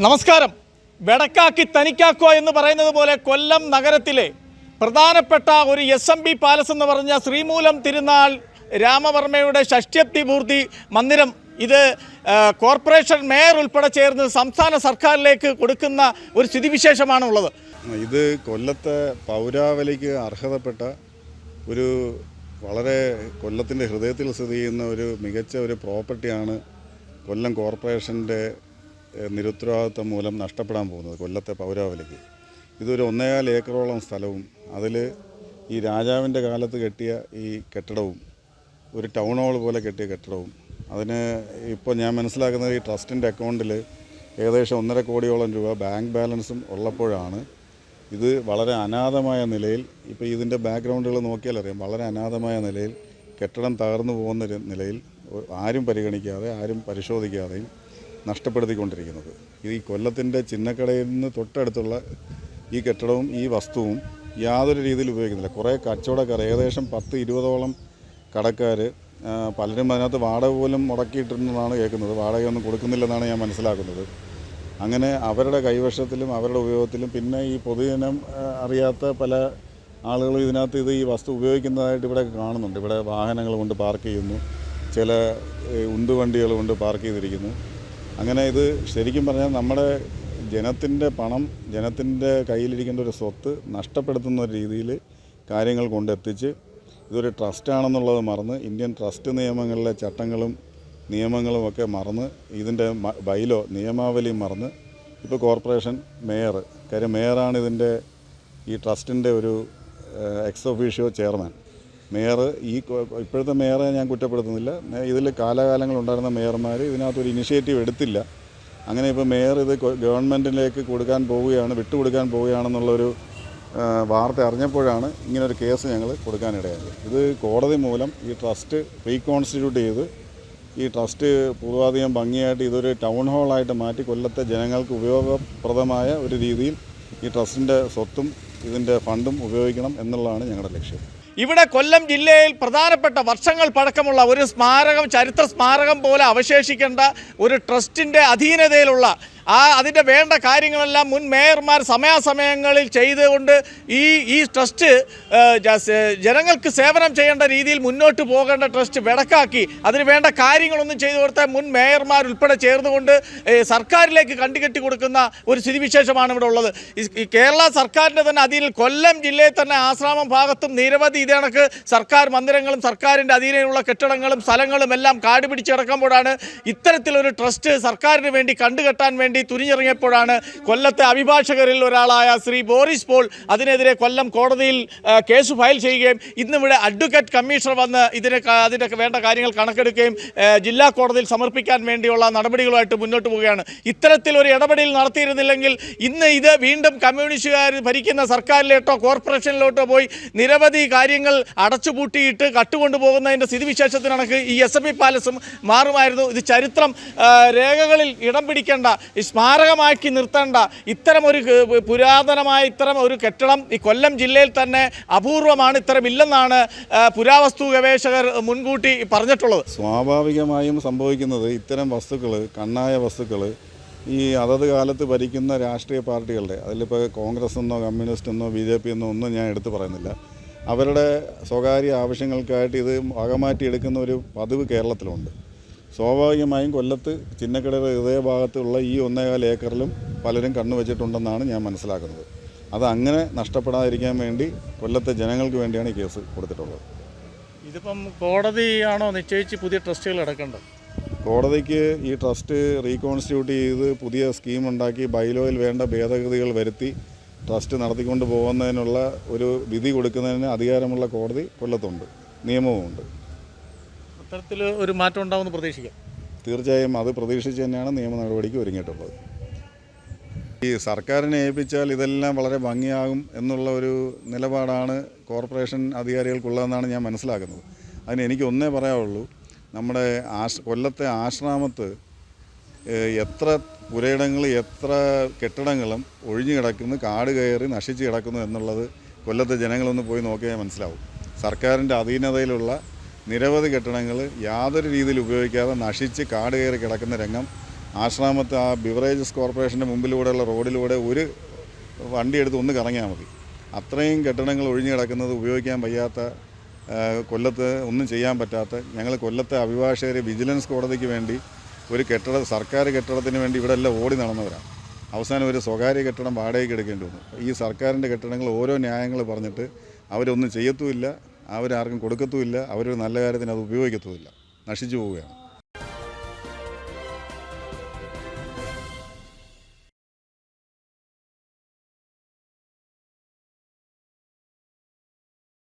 നമസ്കാരം. വെടക്കാക്കി തനിക്കാക്കുക എന്ന് പറയുന്നത് പോലെ കൊല്ലം നഗരത്തിലെ പ്രധാനപ്പെട്ട ഒരു എസ് എം ബി പാലസ് എന്ന് പറഞ്ഞ ശ്രീമൂലം തിരുനാൾ രാമവർമ്മയുടെ ഷഷ്ട്യപ്തി പൂർത്തി മന്ദിരം ഇത് കോർപ്പറേഷൻ മേയർ ഉൾപ്പെടെ ചേർന്ന് സംസ്ഥാന സർക്കാരിലേക്ക് കൊടുക്കുന്ന ഒരു സ്ഥിതിവിശേഷമാണ് ഉള്ളത് ഇത് കൊല്ലത്തെ പൗരാവലിക്ക് അർഹതപ്പെട്ട ഒരു വളരെ കൊല്ലത്തിന്റെ ഹൃദയത്തിൽ സ്ഥിതി ചെയ്യുന്ന ഒരു മികച്ച ഒരു പ്രോപ്പർട്ടിയാണ് കൊല്ലം കോർപ്പറേഷന്റെ നിരുത്തരവാദിത്വം മൂലം നഷ്ടപ്പെടാൻ പോകുന്നത് കൊല്ലത്തെ പൗരാവലിക്ക്. ഇതൊരു ഒന്നേകാൽ ഏക്കറോളം സ്ഥലവും അതിൽ ഈ രാജാവിന്റെ കാലത്ത് കെട്ടിയ ഈ കെട്ടിടവും ഒരു ടൗൺ ഹോൾ പോലെ കെട്ടിയ കെട്ടിടവും അതിന് ഇപ്പോൾ ഞാൻ മനസ്സിലാക്കുന്നത് ഈ ട്രസ്റ്റിന്റെ അക്കൗണ്ടിൽ ഏകദേശം ഒന്നര കോടിയോളം രൂപ ബാങ്ക് ബാലൻസും ഉള്ളപ്പോഴാണ് ഇത് വളരെ അനാഥമായ നിലയിൽ ഇപ്പോൾ ഇതിന്റെ ബാക്ക്ഗ്രൗണ്ടുകൾ നോക്കിയാൽ അറിയാം വളരെ അനാഥമായ നിലയിൽ കെട്ടിടം തകർന്നു പോകുന്ന നിലയിൽ ആരും പരിഗണിക്കാതെ ആരും പരിശോധിക്കാതെയും നഷ്ടപ്പെടുത്തിക്കൊണ്ടിരിക്കുന്നത്. ഇത് ഈ കൊല്ലത്തിന്റെ ചിന്നക്കടയിൽ നിന്ന് തൊട്ടടുത്തുള്ള ഈ കെട്ടിടവും ഈ വസ്തുവും യാതൊരു രീതിയിൽ ഉപയോഗിക്കുന്നില്ല. കുറേ കച്ചവടക്കാർ ഏകദേശം പത്ത് ഇരുപതോളം കടക്കാർ പലരും അതിനകത്ത് വാടക പോലും മുടക്കിയിട്ടുണ്ടെന്നാണ് കേൾക്കുന്നത്. വാടകയൊന്നും കൊടുക്കുന്നില്ലെന്നാണ് ഞാൻ മനസ്സിലാക്കുന്നത്. അങ്ങനെ അവരുടെ കൈവശത്തിലും അവരുടെ ഉപയോഗത്തിലും പിന്നെ ഈ പൊതുജനം അറിയാത്ത പല ആളുകളും ഇതിനകത്ത് ഇത് ഈ വസ്തു ഉപയോഗിക്കുന്നതായിട്ട് ഇവിടെ കാണുന്നുണ്ട്. ഇവിടെ വാഹനങ്ങൾ കൊണ്ട് പാർക്ക് ചെയ്യുന്നു. ചില ഉന്തുവണ്ടികൾ കൊണ്ട് പാർക്ക് ചെയ്തിരിക്കുന്നു. അങ്ങനെ ഇത് ശരിക്കും പറഞ്ഞാൽ നമ്മുടെ ജനത്തിന്റെ പണം ജനത്തിന്റെ കയ്യിലിരിക്കേണ്ട ഒരു സ്വത്ത് നഷ്ടപ്പെടുത്തുന്ന ഒരു രീതിയിൽ കാര്യങ്ങൾ കൊണ്ടെത്തിച്ച് ഇതൊരു ട്രസ്റ്റാണെന്നുള്ളത് മറന്ന് ഇന്ത്യൻ ട്രസ്റ്റ് നിയമങ്ങളിലെ ചട്ടങ്ങളും നിയമങ്ങളും ഒക്കെ മറന്ന് ഇതിന്റെ ബൈലോ നിയമാവലി മറന്ന് ഇപ്പോൾ കോർപ്പറേഷൻ മേയർ കാര്യം മേയറാണ് ഇതിന്റെ ഈ ട്രസ്റ്റിന്റെ ഒരു എക്സ് ഒഫീഷ്യോ ചെയർമാൻ. മേയർ ഈ ഇപ്പോഴത്തെ മേയറെ ഞാൻ കുറ്റപ്പെടുത്തുന്നില്ല. ഇതിൽ കാലാകാലങ്ങളുണ്ടായിരുന്ന മേയർമാർ ഇതിനകത്തൊരു ഇനിഷ്യേറ്റീവ് എടുത്തില്ല. അങ്ങനെ ഇപ്പോൾ മേയർ ഇത് ഗവൺമെന്റിലേക്ക് കൊടുക്കാൻ പോവുകയാണ് വിട്ടുകൊടുക്കാൻ പോവുകയാണെന്നുള്ളൊരു വാർത്ത അറിഞ്ഞപ്പോഴാണ് ഇങ്ങനൊരു കേസ് ഞങ്ങൾ കൊടുക്കാനിടയായത്. ഇത് കോടതി മൂലം ഈ ട്രസ്റ്റ് റീകോൺസ്റ്റിറ്റ്യൂട്ട് ചെയ്ത് ഈ ട്രസ്റ്റ് പൂർവാധികം ഭംഗിയായിട്ട് ഇതൊരു ടൗൺ ഹാളായിട്ട് മാറ്റി കൊല്ലത്തെ ജനങ്ങൾക്ക് ഉപയോഗപ്രദമായ ഒരു രീതിയിൽ ഈ ട്രസ്റ്റിന്റെ സ്വത്തും ഇതിന്റെ ഫണ്ടും ഉപയോഗിക്കണം എന്നുള്ളതാണ് ഞങ്ങളുടെ ലക്ഷ്യം. ഇവിടെ കൊല്ലം ജില്ലയിൽ പ്രധാനപ്പെട്ട വർഷങ്ങൾ പഴക്കമുള്ള ഒരു സ്മാരകം ചരിത്ര സ്മാരകം പോലെ അവശേഷിക്കേണ്ട ഒരു ട്രസ്റ്റിന്റെ അധീനതയിലുള്ള ആ അതിന്റെ വേണ്ട കാര്യങ്ങളെല്ലാം മുൻ മേയർമാർ സമയാസമയങ്ങളിൽ ചെയ്തുകൊണ്ട് ഈ ഈ ട്രസ്റ്റ് ജനങ്ങൾക്ക് സേവനം ചെയ്യേണ്ട രീതിയിൽ മുന്നോട്ട് പോകേണ്ട ട്രസ്റ്റ് വിടക്കാക്കി അതിന് വേണ്ട കാര്യങ്ങളൊന്നും ചെയ്തു കൊടുത്ത മുൻ മേയർമാർ ഉൾപ്പെടെ ചേർന്നുകൊണ്ട് സർക്കാരിലേക്ക് കണ്ടുകെട്ടി കൊടുക്കുന്ന ഒരു സ്ഥിതിവിശേഷമാണ് ഇവിടെ ഉള്ളത്. ഈ- കേരള സർക്കാരിന്റെ തന്നെ അതിൽ കൊല്ലം ജില്ലയിൽ തന്നെ ആശ്രാമം ഭാഗത്തും നിരവധി ഇതേ സർക്കാർ മന്ദിരങ്ങളും സർക്കാരിന്റെ അധീനയിലുള്ള കെട്ടിടങ്ങളും സ്ഥലങ്ങളും എല്ലാം കാട് പിടിച്ച് കിടക്കുമ്പോഴാണ് ഇത്തരത്തിലൊരു ട്രസ്റ്റ് സർക്കാരിന് വേണ്ടി കണ്ടുകെട്ടാൻ വേണ്ടി തുനിഞ്ഞിറങ്ങിയപ്പോഴാണ് കൊല്ലത്തെ അഭിഭാഷകരിൽ ഒരാളായ ശ്രീ ബോറിസ് പോൾ അതിനെതിരെ കൊല്ലം കോടതിയിൽ കേസ് ഫയൽ ചെയ്യുകയും ഇന്നിവിടെ അഡ്വക്കേറ്റ് കമ്മീഷണർ വന്ന് ഇതിന് അതിന്റെ വേണ്ട കാര്യങ്ങൾ കണക്കെടുക്കുകയും ജില്ലാ കോടതിയിൽ സമർപ്പിക്കാൻ വേണ്ടിയുള്ള നടപടികളുമായിട്ട് മുന്നോട്ട് പോവുകയാണ്. ഇത്തരത്തിൽ ഒരു ഇടപെടൽ നടത്തിയിരുന്നില്ലെങ്കിൽ ഇന്ന് ഇത് വീണ്ടും കമ്മ്യൂണിസ്റ്റുകാർ ഭരിക്കുന്ന സർക്കാരിലോട്ടോ കോർപ്പറേഷനിലോട്ടോ പോയി നിരവധി കാര്യങ്ങൾ അടച്ചുപൂട്ടിയിട്ട് കട്ടുകൊണ്ടുപോകുന്നതിന്റെ സ്ഥിതിവിശേഷത്തിനണക്ക് ഈ എസ് എം പി പാലസും മാറുമായിരുന്നു. ഇത് ചരിത്രം രേഖകളിൽ ഇടം പിടിക്കേണ്ട സ്മാരകമാക്കി നിർത്തേണ്ട ഒരു പുരാതനമായ ഇത്തരം ഒരു കെട്ടിടം ഈ കൊല്ലം ജില്ലയിൽ തന്നെ അപൂർവമാണ് ഇത്തരം ഇല്ലെന്നാണ് പുരാവസ്തു ഗവേഷകർ മുൻകൂട്ടി പറഞ്ഞിട്ടുള്ളത്. സ്വാഭാവികമായും സംഭവിക്കുന്നത് ഇത്തരം വസ്തുക്കൾ കണ്ണായ വസ്തുക്കൾ ഈ അതത് കാലത്ത് ഭരിക്കുന്ന രാഷ്ട്രീയ പാർട്ടികളുടെ അതിലിപ്പോൾ കോൺഗ്രസ് എന്നോ കമ്മ്യൂണിസ്റ്റ് എന്നോ ബി ജെ പി എന്നോ ഒന്നും ഞാൻ എടുത്തു പറയുന്നില്ല. അവരുടെ സ്വകാര്യ ആവശ്യങ്ങൾക്കായിട്ട് ഇത് വകമാറ്റിയെടുക്കുന്ന ഒരു പതിവ് കേരളത്തിലുണ്ട്. സ്വാഭാവികമായും കൊല്ലത്ത് ചിന്നക്കടയുടെ ഹൃദയഭാഗത്തുള്ള ഈ ഒന്നേകാൽ ഏക്കറിലും പലരും കണ്ണുവച്ചിട്ടുണ്ടെന്നാണ് ഞാൻ മനസ്സിലാക്കുന്നത്. അത് അങ്ങനെ നഷ്ടപ്പെടാതിരിക്കാൻ വേണ്ടി കൊല്ലത്തെ ജനങ്ങൾക്ക് വേണ്ടിയാണ് ഈ കേസ് കൊടുത്തിട്ടുള്ളത്. ഇതിപ്പം കോടതിയാണോ നിശ്ചയിച്ച് പുതിയ ട്രസ്റ്റുകൾ എടുക്കേണ്ടത് കോടതിക്ക് ഈ ട്രസ്റ്റ് റീകോൺസ്റ്റിറ്റ്യൂട്ട് ചെയ്ത് പുതിയ സ്കീം ഉണ്ടാക്കി ബൈലോയിൽ വേണ്ട ഭേദഗതികൾ വരുത്തി ട്രസ്റ്റ് നടത്തിക്കൊണ്ട് പോകുന്നതിനുള്ള ഒരു വിധി കൊടുക്കുന്നതിന് അധികാരമുള്ള കോടതി കൊല്ലത്തുണ്ട്. നിയമവുമുണ്ട്. അത്തരത്തിൽ ഒരു മാറ്റം ഉണ്ടാവുമെന്ന് പ്രതീക്ഷിക്കാം. തീർച്ചയായും അത് പ്രതീക്ഷിച്ച് തന്നെയാണ് നിയമ നടപടിക്ക് ഒരുങ്ങിയിട്ടുള്ളത്. ഈ സർക്കാരിനെ ഏൽപ്പിച്ചാൽ ഇതെല്ലാം വളരെ ഭംഗിയാകും എന്നുള്ള ഒരു നിലപാടാണ് കോർപ്പറേഷൻ അധികാരികൾക്കുള്ളതെന്നാണ് ഞാൻ മനസ്സിലാക്കുന്നത്. അതിന് എനിക്ക് ഒന്നേ പറയാവുള്ളൂ നമ്മുടെ ആശ് കൊല്ലത്തെ ആശ്രാമത്ത് എത്ര പുരയിടങ്ങൾ എത്ര കെട്ടിടങ്ങളും ഒഴിഞ്ഞു കിടക്കുന്നു കാട് കയറി നശിച്ച് കിടക്കുന്നു എന്നുള്ളത് കൊല്ലത്തെ ജനങ്ങളൊന്ന് പോയി നോക്കിയാൽ മനസ്സിലാവും. സർക്കാരിന്റെ അധീനതയിലുള്ള നിരവധി കെട്ടിടങ്ങൾ യാതൊരു രീതിയിൽ ഉപയോഗിക്കാതെ നശിച്ച് കാട് കയറി കിടക്കുന്ന രംഗം. ആശ്രാമത്തെ ആ ബിവറേജസ് കോർപ്പറേഷന്റെ മുമ്പിലൂടെയുള്ള റോഡിലൂടെ ഒരു വണ്ടി എടുത്ത് ഒന്ന് കറങ്ങിയാൽ മതി. അത്രയും കെട്ടിടങ്ങൾ ഒഴിഞ്ഞു കിടക്കുന്നത് ഉപയോഗിക്കാൻ വയ്യാത്ത കൊല്ലത്ത് ഒന്നും ചെയ്യാൻ പറ്റാത്ത ഞങ്ങൾ കൊല്ലത്തെ അഭിഭാഷകരെ വിജിലൻസ് കോടതിക്ക് വേണ്ടി ഒരു കെട്ടിട സർക്കാർ കെട്ടിടത്തിന് വേണ്ടി ഇവിടെ എല്ലാം ഓടി നടന്നവരാണ്. അവസാനം ഒരു സ്വകാര്യ കെട്ടിടം വാടകയ്ക്ക് എടുക്കേണ്ടി വന്നു. ഈ സർക്കാരിന്റെ കെട്ടിടങ്ങൾ ഓരോ ന്യായങ്ങൾ പറഞ്ഞിട്ട് അവരൊന്നും ചെയ്യത്തുമില്ല. അവരാർക്കും കൊടുക്കത്തുമില്ല. അവരൊരു നല്ല കാര്യത്തിന് അത് ഉപയോഗിക്കത്തുമില്ല. നശിച്ചു പോവുകയാണ്.